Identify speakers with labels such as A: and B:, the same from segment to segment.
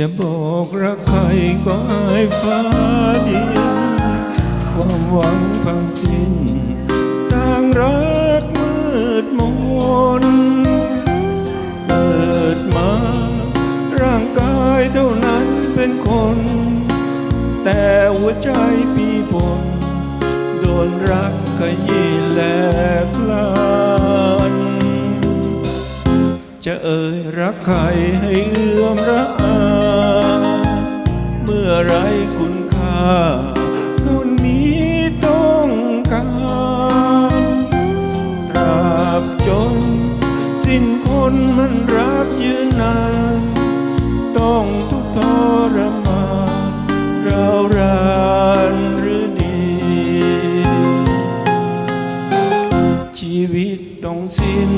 A: จะบอกรักใครก็อายฟ้าดินความหวังพังสิ้นต่างรักมืดมนเกิดมาร่างกายเท่านั้นเป็นคน แต่หัวใจปีบนโดนรักขยี้แหลก จะเอ่ยรักใครให้เอื้อมระอาเมื่อไรคุณค่าคนนี้ต้องการตราบจน สิ้นคนมันรักยืนนาน ต้องทุกข์ทรมานเราวรานหรือดี ชีวิตต้องสิ้น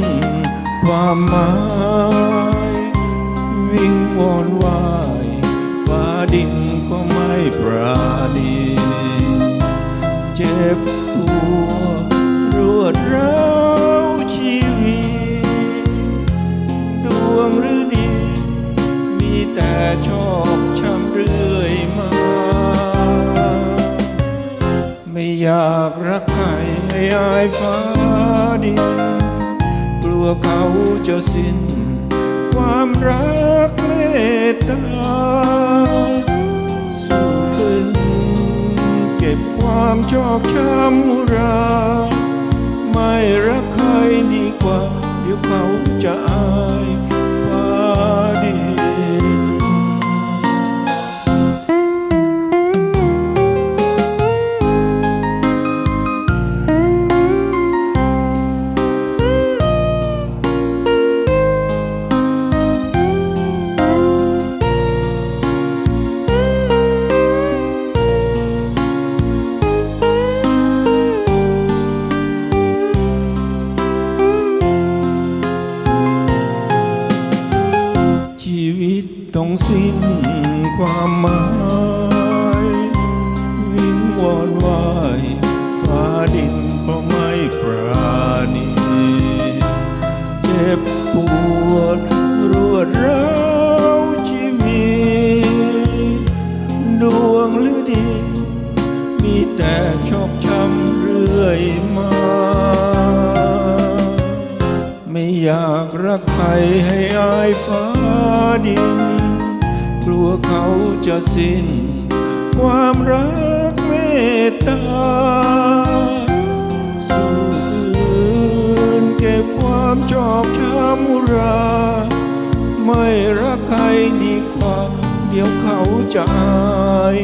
A: ความหมาย วิ่งวอนวายฟ้าดินก็ไม่ปราณีเจ็บปวดรวดร้าวชีวิต ดวงหรือดี มีแต่ชอกช้ำเรื่อยมา ไม่อยากรักใครให้อายฟ้าดิน ลัวเขาจะสิ้น ความรักเมตตาสู้ขึ้นเก็บความชอกช้ำรา ไม่รักใครดีกว่า เดี๋ยวเขาจะอาย ต้องสิ้นความหมายวิงวอนวายฟ้าดินก็ไม่ปราณีเจ็บปวดรวดร้าวชีวิตดวงหรือดี มีแต่ชอกช้ำเรื่อยมา ไม่อยากรักใครให้อายฟ้าดิน ลัวเขาจะสิ้น ความรักเมตตาสู้คืนเก็บความชอบช้ำรา ไม่รักใครดีกว่า เดี๋ยวเขาจะอาย